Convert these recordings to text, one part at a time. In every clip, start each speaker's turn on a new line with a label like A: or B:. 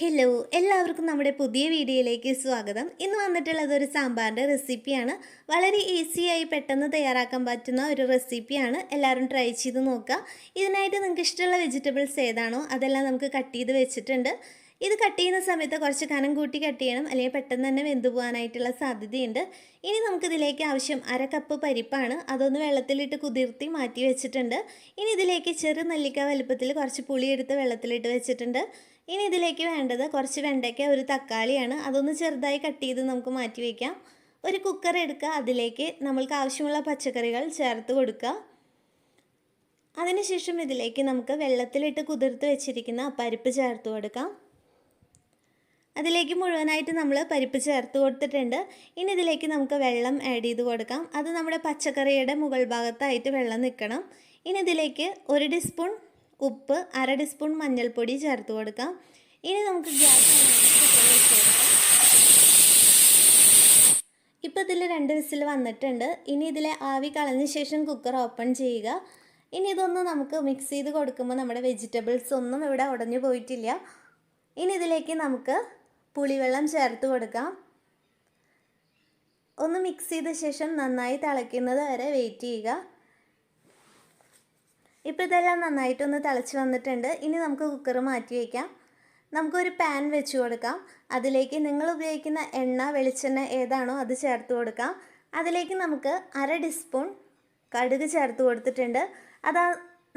A: Hello എല്ലാവർക്കും നമ്മുടെ പുതിയ വീഡിയോയിലേക്ക് സ്വാഗതം. ഇന്ന് വന്നിട്ടുള്ളത് ഒരു സാമ്പാറിന്റെ റെസിപ്പിയാണ്. വളരെ ഈസിയായി പെട്ടെന്ന് തയ്യാറാക്കാൻ പറ്റുന്ന ഒരു റെസിപ്പിയാണ്. എല്ലാവരും ട്രൈ ചെയ്ത് നോക്കുക. ഇതിനായിട്ട് നിങ്ങൾക്ക് ഇഷ്ടമുള്ള വെജിറ്റബിൾസ് ഏതാണോ അതെല്ലാം നമുക്ക് കട്ട് ചെയ്ത് വെച്ചിട്ടുണ്ട്. ഇത് കട്ട് ചെയ്യുന്ന സമയത്ത് കുറച്ച് കനം കൂട്ടി കട്ട് ചെയ്യണം. അല്ലെങ്കിൽ പെട്ടെന്ന് തന്നെ വെന്തു പോകാനായിട്ടുള്ള സാധ്യതയുണ്ട്. ഇനി നമുക്കിതിലേക്ക് ആവശ്യം അര കപ്പ് പരിപ്പാണ്. അതൊന്ന് വെള്ളത്തിലിട്ട് കുതിർത്തി മാറ്റി വെച്ചിട്ടുണ്ട്. ഇനി ഇതിലേക്ക് ചെറു നെല്ലിക്ക വലുപ്പത്തിൽ കുറച്ച് പുളി എടുത്ത് വെള്ളത്തിലിട്ട് വെച്ചിട്ടുണ്ട്. ഇനി ഇതിലേക്ക് വേണ്ടത് കുറച്ച് വെണ്ടയ്ക്ക ഒരു തക്കാളിയാണ്. അതൊന്ന് ചെറുതായി കട്ട് ചെയ്ത് നമുക്ക് മാറ്റി വയ്ക്കാം ഒരു കുക്കർ എടുക്കുക. അതിലേക്ക് നമ്മൾക്ക് ആവശ്യമുള്ള പച്ചക്കറികൾ ചേർത്ത് കൊടുക്കുക. അതിനുശേഷം ഇതിലേക്ക് നമുക്ക് വെള്ളത്തിലിട്ട് കുതിർത്ത് വെച്ചിരിക്കുന്ന പരിപ്പ് ചേർത്ത് കൊടുക്കാം. അതിലേക്ക് മുഴുവനായിട്ട് നമ്മൾ പരിപ്പ് ചേർത്ത് കൊടുത്തിട്ടുണ്ട്. ഇനി ഇതിലേക്ക് നമുക്ക് വെള്ളം ആഡ് ചെയ്ത് കൊടുക്കാം. അത് നമ്മുടെ പച്ചക്കറിയുടെ മുകൾ ഭാഗത്തായിട്ട് വെള്ളം നിൽക്കണം. ഇനി ഇതിലേക്ക് ഒരു ടീസ്പൂൺ ഉപ്പ് അര ടീസ്പൂൺ മഞ്ഞൾപ്പൊടി ചേർത്ത് കൊടുക്കാം. ഇനി നമുക്ക് ഗ്യാസ് ഇപ്പോൾ ഇതിൽ രണ്ട് വിസിൽ വന്നിട്ടുണ്ട്. ഇനി ഇതിലെ ആവി കളഞ്ഞ ശേഷം കുക്കർ ഓപ്പൺ ചെയ്യുക. ഇനി ഇതൊന്ന് നമുക്ക് മിക്സ് ചെയ്ത് കൊടുക്കുമ്പോൾ നമ്മുടെ വെജിറ്റബിൾസ് ഒന്നും ഇവിടെ ഉടഞ്ഞു പോയിട്ടില്ല. ഇനി ഇതിലേക്ക് നമുക്ക് പുളിവെള്ളം ചേർത്ത് കൊടുക്കാം. ഒന്ന് മിക്സ് ചെയ്ത ശേഷം നന്നായി തിളയ്ക്കുന്നത് വരെ വെയിറ്റ് ചെയ്യുക. ഇപ്പോൾ ഇതെല്ലാം നന്നായിട്ടൊന്ന് തിളച്ച് വന്നിട്ടുണ്ട്. ഇനി നമുക്ക് കുക്കർ മാറ്റി വയ്ക്കാം നമുക്കൊരു പാൻ വെച്ച് കൊടുക്കാം. അതിലേക്ക് നിങ്ങൾ ഉപയോഗിക്കുന്ന എണ്ണ വെളിച്ചെണ്ണ ഏതാണോ അത് ചേർത്ത് കൊടുക്കാം. അതിലേക്ക് നമുക്ക് അര ടീസ്പൂൺ കടുക് ചേർത്ത് കൊടുത്തിട്ടുണ്ട്. അത്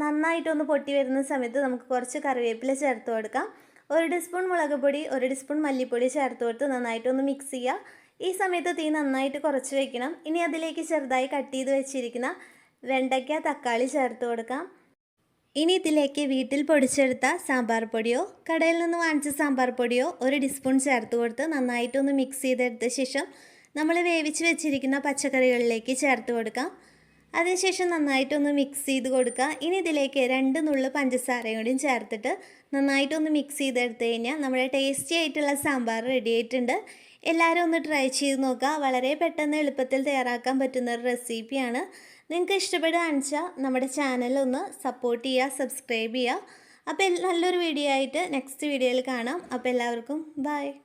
A: നന്നായിട്ടൊന്ന് പൊട്ടി വരുന്ന സമയത്ത് നമുക്ക് കുറച്ച് കറിവേപ്പില ചേർത്ത് കൊടുക്കാം. ഒരു ടീസ്പൂൺ മുളക് പൊടി ഒരു ടീസ്പൂൺ മല്ലിപ്പൊടി ചേർത്ത് കൊടുത്ത് നന്നായിട്ടൊന്ന് മിക്സ് ചെയ്യുക. ഈ സമയത്ത് തീ നന്നായിട്ട് കുറച്ച് വെക്കണം. ഇനി അതിലേക്ക് ചെറുതായി കട്ട് ചെയ്ത് വെച്ചിരിക്കുന്ന വെണ്ടയ്ക്ക തക്കാളി ചേർത്ത് കൊടുക്കാം. ഇനി ഇതിലേക്ക് വീട്ടിൽ പൊടിച്ചെടുത്ത സാമ്പാർ പൊടിയോ കടയിൽ നിന്ന് വാങ്ങിച്ച സാമ്പാർ പൊടിയോ ഒരു ടീസ്പൂൺ ചേർത്ത് കൊടുത്ത് നന്നായിട്ടൊന്ന് മിക്സ് ചെയ്തെടുത്ത ശേഷം നമ്മൾ വേവിച്ച് വെച്ചിരിക്കുന്ന പച്ചക്കറികളിലേക്ക് ചേർത്ത് കൊടുക്കാം. അതിനുശേഷം നന്നായിട്ടൊന്ന് മിക്സ് ചെയ്ത് കൊടുക്കുക. ഇനി ഇതിലേക്ക് രണ്ട് നുള്ളു പഞ്ചസാരയും കൂടിയും ചേർത്തിട്ട് നന്നായിട്ടൊന്ന് മിക്സ് ചെയ്തെടുത്ത് കഴിഞ്ഞാൽ നമ്മുടെ ടേസ്റ്റി ആയിട്ടുള്ള സാമ്പാർ റെഡി ആയിട്ടുണ്ട്. എല്ലാവരും ഒന്ന് ട്രൈ ചെയ്ത് നോക്കുക. വളരെ പെട്ടെന്ന് എളുപ്പത്തിൽ തയ്യാറാക്കാൻ പറ്റുന്ന ഒരു റെസിപ്പിയാണ് നിങ്ങൾക്ക് ഇഷ്ടപ്പെടുകയാണെന്ന് വെച്ചാൽ നമ്മുടെ ചാനൽ ഒന്ന് സപ്പോർട്ട് ചെയ്യുക സബ്സ്ക്രൈബ് ചെയ്യുക. അപ്പോൾ നല്ലൊരു വീഡിയോ ആയിട്ട് നെക്സ്റ്റ് വീഡിയോയിൽ കാണാം. അപ്പോൾ എല്ലാവർക്കും ബൈ